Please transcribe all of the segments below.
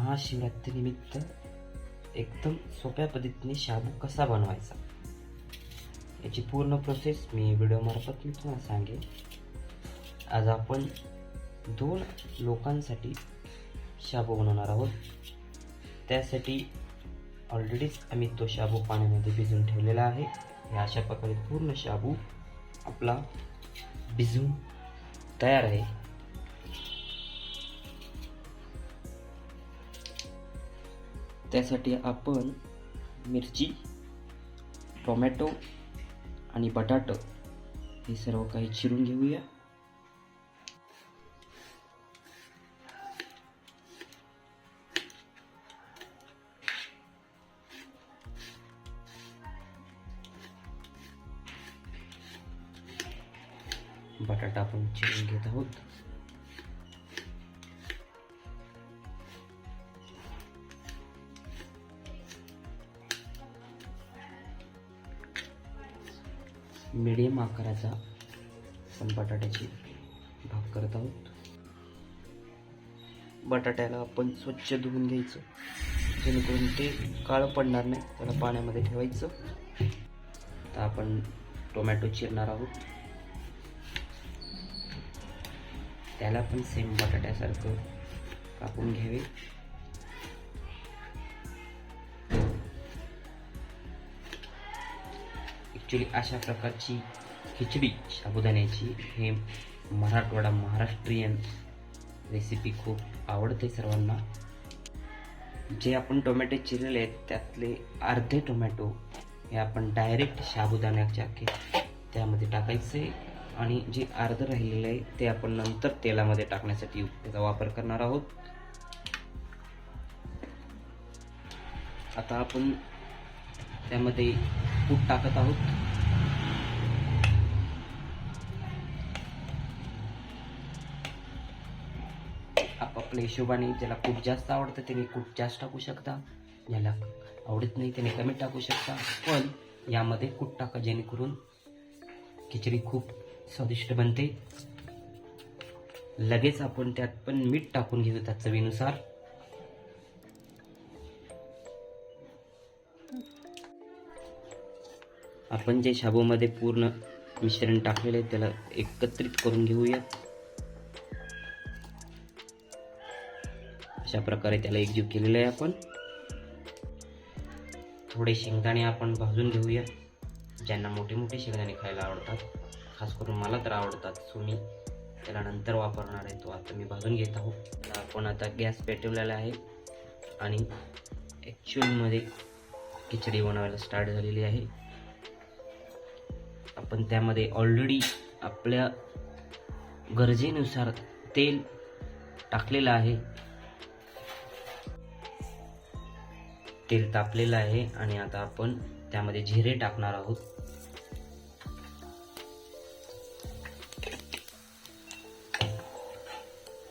महाशिवरात्रीनिमित्त एकदम सोप्या पद्धतीने शाबू कसा बनवायचा? याची पूर्ण प्रोसेस मी व्हिडिओमार्फत मी तुम्हाला सांगेन. आज आपण दोन लोकांसाठी शाबू बनवणार आहोत. त्यासाठी ऑलरेडीच आम्ही तो शाबू पाण्यामध्ये भिजवून ठेवलेला आहे. हे अशा प्रकारे पूर्ण शाबू आपला भिजून तयार आहे. त्यासाठी आपण मिरची टोमॅटो आणि बटाट हे सर्व काही चिरून घेऊया. बटाटा आपण चिरून घेत आहोत. मिडियम आकाराचा आपण बटाट्याची भाग करत आहोत. बटाट्याला आपण स्वच्छ धुवून घ्यायचं. जेणेकरून ते काळं पडणार नाही त्याला पाण्यामध्ये ठेवायचं. आता आपण टोमॅटो चिरणार आहोत. त्याला पण सेम बटाट्यासारखं कापून घ्यावे. ॲक्च्युली अशा प्रकारची खिचडी साबुदाण्याची हे मराठवाडा महाराष्ट्रीयन रेसिपी खूप आवडते सर्वांना. जे आपण टोमॅटो चिरलेले आहेत त्यातले अर्धे टोमॅटो हे आपण डायरेक्ट साबुदाण्याच्या के त्यामध्ये टाकायचे आणि जे अर्धं राहिलेलं आहे ते आपण नंतर तेलामध्ये टाकण्यासाठी त्याचा वापर करणार आहोत. आता आपण त्यामध्ये कूट टाकत आहोत. आपापल्या हिशोबाने ज्याला कूट जास्त आवडतं त्याने कूट जास्त टाकू शकता. ज्याला आवडत नाही त्याने कमी टाकू शकता. पण यामध्ये कूट टाका जेणेकरून खिचडी खूप स्वादिष्ट बनते. लगेच आपण त्यात पण मीठ टाकून घेऊ त्या चवीनुसार. आपण जे शाबूमध्ये पूर्ण मिश्रण टाकलेलं आहे त्याला एकत्रित करून घेऊया अशा प्रकारे त्याला एकजीव केलेलं आहे आपण. थोडे शेंगदाणे आपण भाजून घेऊया ज्यांना मोठे मोठे शेंगदाणे खायला आवडतात. खास करून मला तर आवडतात. सो मी त्याला नंतर वापरणार आहे तो. आता मी भाजून घेत आहोत. आपण आता गॅस पेटवलेला आहे. आणि ॲक्च्युअलमध्ये खिचडी बनवायला स्टार्ट झालेली आहे. पण त्यामध्ये ऑलरेडी आपल्या गरजेनुसार तेल टाकलेलं आहे. तेल तापलेलं आहे आणि आता आपण त्यामध्ये जिरे टाकणार आहोत.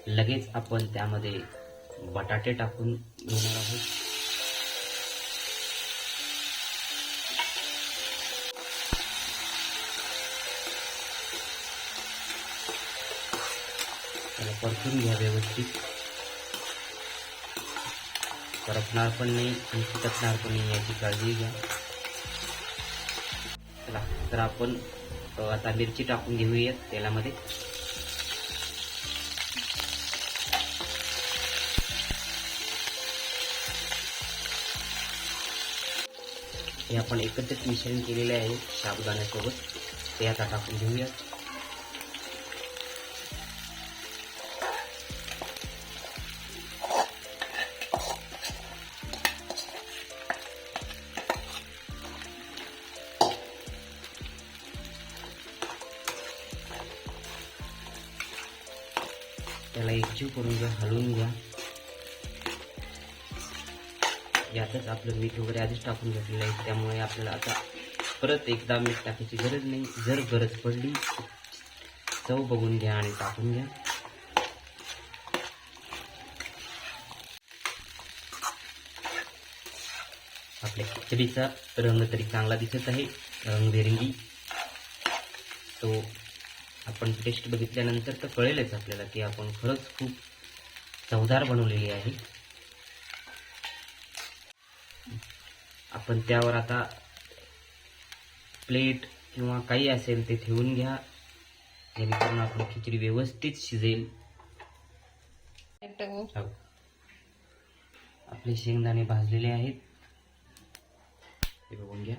लगेच आपण त्यामध्ये बटाटे टाकून घेणार आहोत. त्याला परतून घ्या व्यवस्थित. करपणार पण नाही आणि चिकटणार पण नाही याची काळजी घ्या. चला तर आपण आता मिरची टाकून घेऊयात तेलामध्ये. हे आपण एकत्रित मिश्रण केलेले आहे साबुदाण्यासोबत ते आता टाकून घेऊयात. त्याला एकजीव करून घ्या हलवून घ्या. यातच आपलं मीठ वगैरे आधीच टाकून घेतलेलं आहे त्यामुळे आपल्याला आता परत एकदा मीठ टाकायची गरज नाही. जर गरज पडली चव बघून घ्या आणि टाकून घ्या. आपल्या खिचडीचा रंग तरी चांगला दिसत आहे. रंगबेरंगी तो आपण टेस्ट बघितल्यानंतर तर कळेलच आपल्याला की आपण खरंच खूप चवदार बनवलेली आहे. आपण त्यावर आता प्लेट किंवा काही असेल ते ठेवून घ्या. जेणेकरून आपण खिचडी व्यवस्थित शिजेल. हो. हो. आपले शेंगदाणे भाजलेले आहेत. ते बघून घ्या.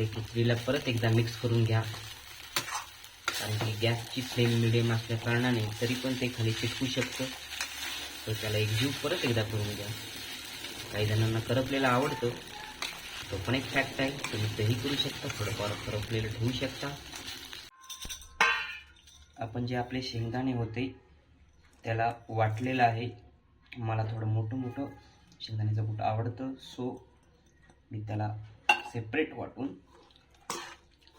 आपल्या खिचडीला परत एकदा मिक्स करून घ्या. कारण की गॅसची फ्लेम मिडियम असल्या कारणाने तरी पण ते खाली चिटकू शकतं. तर त्याला एकजीव परत एकदा करून घ्या. काही जणांना करपलेलं आवडतं. तो पण एक फॅक्ट आहे. तुम्ही तेही करू शकता. थोडंफार करपलेलं ठेवू शकता. आपण जे आपले शेंगदाणे होते त्याला वाटलेलं आहे. मला थोडं मोठं मोठं शेंगदाण्याचं कुठं आवडतं. सो मी त्याला सेपरेट वाटून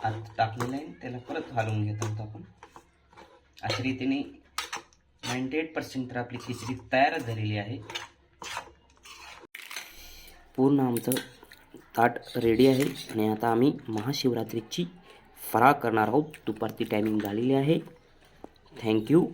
आत टाकलेलं आहे. त्याला परत हलवून घेत आहोत आपण. अशा रीतीने नाईंटी एट पर्सेंट तर आपली खिचडी तयारच झालेली आहे. पूर्ण आमचं ताट रेडी आहे. आणि आता आम्ही महाशिवरात्रीची फराळ करणार आहोत. दुपारची टायमिंग झालेली आहे. थँक्यू